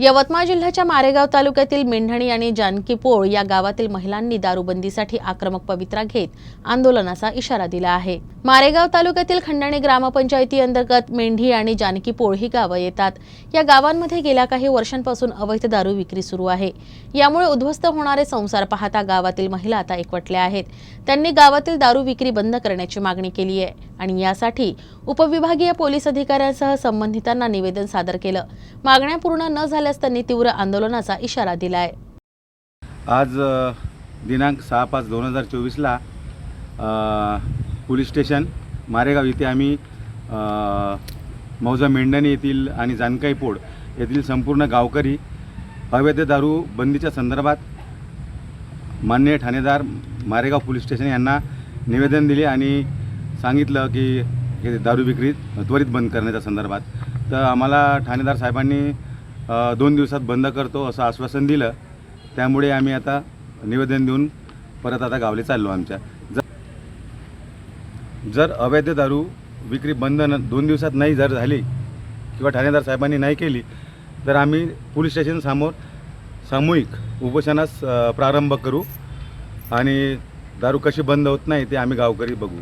यवतमाळ जिल्ह्याच्या मारेगाव तालुक्यातील मेंढणी आणि जानकीपोळ या गावातील महिलांनी दारूबंदीसाठी आक्रमक पवित्रा घेत आंदोलनाचा इशारा दिला आहे. मारेगाव तालुक्यातील खंडणी ग्रामपंचायती अंतर्गत मेंढी आणि जानकीपोळ ही गावं येतात. या गावांमध्ये गेल्या काही वर्षांपासून अवैध दारू विक्री सुरू आहे. यामुळे उद्ध्वस्त होणारे संसार पाहता गावातील महिला आता एकवटल्या आहेत. त्यांनी गावातील दारू विक्री बंद करण्याची मागणी केली आहे आणि यासाठी उपविभागीय पोलीस अधिकाऱ्यांसह संबंधितांना निवेदन सादर केलं. मागण्या पूर्ण न झाल्या झाल्यास त्यांनी तीव्र आंदोलनाचा इशारा दिला आहे आज दिनांक सहा पाच दोन हजार चोवीसला पोलीस स्टेशन मारेगाव इथे आम्ही मौजा मेंढणी येथील आणि जानकाई पोड येथील संपूर्ण गावकरी अवैध दारू बंदीच्या संदर्भात माननीय ठाणेदार मारेगाव पोलीस स्टेशन यांना निवेदन दिले आणि सांगितलं की हे दारू विक्री त्वरित बंद करण्याच्या संदर्भात. तर आम्हाला ठाणेदार साहेबांनी दोन दिवसात बंद करतो असं आश्वासन दिलं. त्यामुळे आम्ही आता निवेदन देऊन परत आता गावले चाललो आमच्या. जर जर अवैध दारू विक्री बंद न दोन दिवसात नाही जर झाली किंवा ठाणेदार साहेबांनी नाही केली तर आम्ही पोलीस स्टेशनसमोर सामूहिक उपोषणास प्रारंभ करू आणि दारू कशी बंद होत नाही ते आम्ही गावकरी बघू.